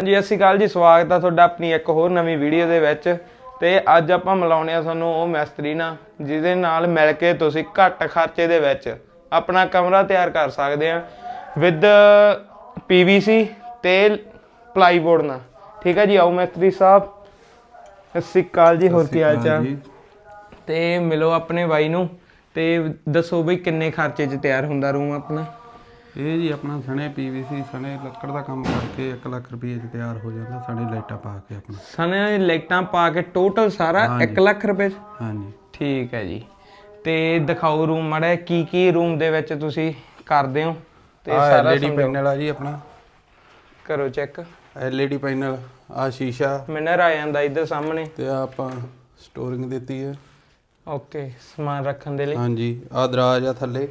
ਹਾਂਜੀ ਸਤਿ ਸ਼੍ਰੀ ਅਕਾਲ ਜੀ ਸਵਾਗਤ ਆ ਤੁਹਾਡਾ ਆਪਣੀ ਇੱਕ ਹੋਰ ਨਵੀਂ ਵੀਡੀਓ ਦੇ ਵਿੱਚ। ਤੇ ਅੱਜ ਆਪਾਂ ਮਿਲਾਉਣੇ ਆ ਤੁਹਾਨੂੰ ਉਹ ਮਿਸਤਰੀ ਨਾਲ ਜਿਹਦੇ ਨਾਲ ਮਿਲ ਕੇ ਤੁਸੀਂ ਘੱਟ ਖਰਚੇ ਦੇ ਵਿੱਚ ਆਪਣਾ ਕਮਰਾ ਤਿਆਰ ਕਰ ਸਕਦੇ ਆ ਵਿਦ ਪੀਵੀਸੀ ਤੇ ਪਲਾਈਬੋਰਡ ਨਾਲ। ਠੀਕ ਹੈ ਜੀ ਆਓ ਮਿਸਤਰੀ ਸਾਹਿਬ। ਸਤਿ ਸ਼੍ਰੀ ਅਕਾਲ ਜੀ ਹੋਰ ਕੀ ਹਾਲ ਚਾਲ? ਤੇ ਮਿਲੋ ਆਪਣੇ ਬਾਈ ਨੂੰ ਤੇ ਦੱਸੋ ਬਈ ਕਿੰਨੇ ਖਰਚੇ 'ਚ ਤਿਆਰ ਹੁੰਦਾ ਰੂਮ ਆਪਣਾ? ਇਹ ਜੀ ਆਪਣਾ ਸਣੇ ਪੀਵੀਸੀ ਸਣੇ ਲੱਕੜ ਦਾ ਕੰਮ ਕਰਕੇ 1 ਲੱਖ ਰੁਪਏ ਚ ਤਿਆਰ ਹੋ ਜਾਂਦਾ ਸਣੇ ਲਾਈਟਾਂ ਪਾ ਕੇ ਆਪਣਾ। ਸਨੇ ਲਾਈਟਾਂ ਪਾ ਕੇ ਟੋਟਲ ਸਾਰਾ 1 ਲੱਖ ਰੁਪਏ 'ਚ? ਹਾਂਜੀ। ਠੀਕ ਹੈ ਜੀ। ਤੇ ਦਿਖਾਓ ਰੂਮ ਮੜਾ ਕੀ ਕੀ ਰੂਮ ਦੇ ਵਿੱਚ ਤੁਸੀਂ ਕਰਦੇ ਹੋ? ਤੇ ਸਾਰਾ ਐਲਈਡੀ ਪੈਨਲ ਆ ਜੀ ਆਪਣਾ। ਕਰੋ ਚੈੱਕ ਐਲਈਡੀ ਪੈਨਲ ਆ ਸ਼ੀਸ਼ਾ। ਮਿਨਰ ਆ ਜਾਂਦਾ ਇੱਧਰ ਸਾਹਮਣੇ। ਤੇ ਆਪਾਂ ਸਟੋਰਿੰਗ ਦਿੱਤੀ ਹੈ। ਓਕੇ ਸਮਾਨ ਰੱਖਣ ਦੇ ਲਈ। ਹਾਂਜੀ ਆ ਦਰਾਜ ਆ ਥੱਲੇ।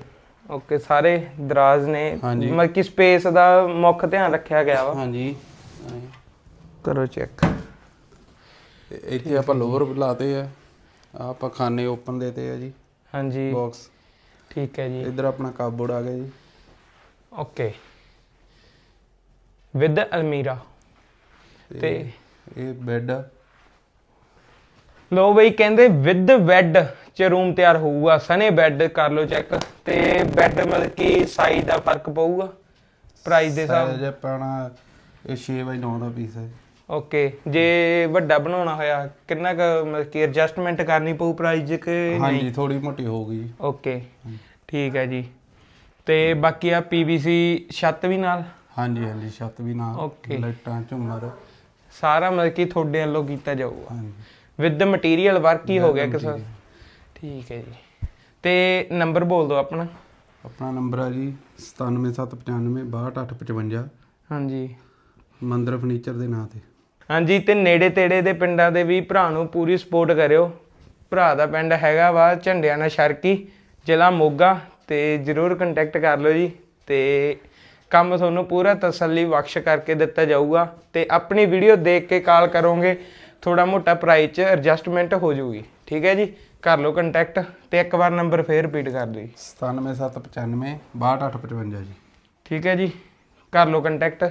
ਓਕੇ ਸਾਰੇ ਦਰਾਜ਼ ਨੇ। ਹਾਂਜੀ। ਮਤਲਬ ਕਿ ਸਪੇਸ ਦਾ ਮੁੱਖ ਧਿਆਨ ਰੱਖਿਆ ਗਿਆ ਵਾ। ਹਾਂਜੀ। ਐਂ। ਕਰੋ ਚੈੱਕ ਤੇ ਇੱਥੇ ਆਪਾਂ ਲੋਅਰ ਲਾਤੇ ਆ। ਆ ਆਪਾਂ ਖਾਨੇ ਓਪਨ ਦੇਤੇ ਆ ਜੀ। ਹਾਂਜੀ। ਬਾਕਸ ਠੀਕ ਹੈ ਜੀ। ਇੱਧਰ ਆਪਣਾ ਕਾਬੋਰਡ ਆ ਗਿਆ ਜੀ। ਓਕੇ। ਵਿਦ ਅਲਮੀਰਾ ਤੇ ਇਹ ਬੈੱਡ ਲੋ ਬਈ ਕਹਿੰਦੇ ਵਿਦ ਬੈੱਡ ਚ ਰੂਮ ਤਿਆਰ ਹੋਊਗਾ ਸਨੇ ਬੈੱਡ ਕਰ ਲਓ ਚੈੱਕ ਤੇ ਬੈੱਡ ਮਤਲਬ ਕਿ ਸਾਈਜ਼ ਦਾ ਫ਼ਰਕ ਪਊਗਾ ਪ੍ਰਾਈਸ ਦੇ ਹਿਸਾਬ ਸਾਈਜ਼ ਆਪਣਾ ਇਹ 6 ਬਾਈ 9 ਦਾ ਪੀਸ ਹੈ। ਓਕੇ ਜੇ ਵੱਡਾ ਬਣਾਉਣਾ ਹੋਇਆ ਕਿੰਨਾ ਕੁ ਮਤਲਬ ਕਿ ਐਡਜਸਟਮੈਂਟ ਕਰਨੀ ਪਊ ਪ੍ਰਾਈਸ ਕਿ ਨਹੀਂ? ਹਾਂਜੀ ਥੋੜੀ ਮੋਟੀ ਹੋਊਗੀ ਜੀ ਓਕੇ ਠੀਕ ਹੈ ਜੀ। ਤੇ ਬਾਕੀ ਆ ਪੀਵੀਸੀ ਛੱਤ ਵੀ ਨਾਲ? ਹਾਂਜੀ ਹਾਂਜੀ ਛੱਤ ਵੀ ਨਾਲ। Okay. ਲਾਈਟਾਂ ਝੁੰਮਰ। ਸਾਰਾ ਮਤਲਬ ਕਿ ਤੁਹਾਡੇ ਵੱਲੋਂ ਕੀਤਾ ਜਾਊਗਾ। ਹਾਂਜੀ। ਵਿਦ ਮਟੀਰੀਅਲ ਵਰਕ ਹੀ ਹੋ ਗਿਆ ਕਿਸਾ material। ਠੀਕ ਹੈ ਜੀ। ਤੇ ਨੰਬਰ ਬੋਲ ਦਿਓ ਆਪਣਾ। ਆਪਣਾ ਨੰਬਰ ਆ ਜੀ 97795 62855 ਹਾਂਜੀ। ਮੰਦਰ ਫਰਨੀਚਰ ਦੇ ਨਾਂ ਤੇ। ਹਾਂਜੀ ਤੇ ਨੇੜੇ ਤੇੜੇ ਦੇ ਪਿੰਡਾਂ ਦੇ ਵੀ ਭਰਾ ਨੂੰ ਪੂਰੀ ਸਪੋਰਟ ਕਰਿਓ। ਭਰਾ ਦਾ ਪਿੰਡ ਹੈਗਾ ਵਾ ਝੰਡਿਆਣਾ ਸ਼ਰਕੀ ਜ਼ਿਲ੍ਹਾ ਮੋਗਾ ਤੇ ਜਰੂਰ ਕੰਟੈਕਟ ਕਰ ਲਓ ਜੀ। ਤੇ ਕੰਮ ਤੁਹਾਨੂੰ ਪੂਰਾ ਤਸੱਲੀ ਬਖਸ਼ ਕਰਕੇ ਦਿੱਤਾ ਜਾਊਗਾ। ਤੇ ਆਪਣੀ ਵੀਡੀਓ ਦੇਖ ਕੇ ਕਾਲ ਕਰੋਗੇ। ਥੋੜਾ ਮੋਟਾ ਪ੍ਰਾਈਸ ਚ ਐਡਜਸਟਮੈਂਟ ਹੋ ਜਾਊਗੀ। ਠੀਕ ਹੈ ਜੀ? ਕਰ ਲਓ ਕੰਟੈਕਟ ਤੇ ਇੱਕ ਵਾਰ ਨੰਬਰ ਫੇਰ ਰਿਪੀਟ ਕਰ ਦਿਓ ਜੀ। 97795 62855 ਜੀ। ਠੀਕ ਹੈ ਜੀ? ਕਰ ਲਓ ਕੰਟੈਕਟ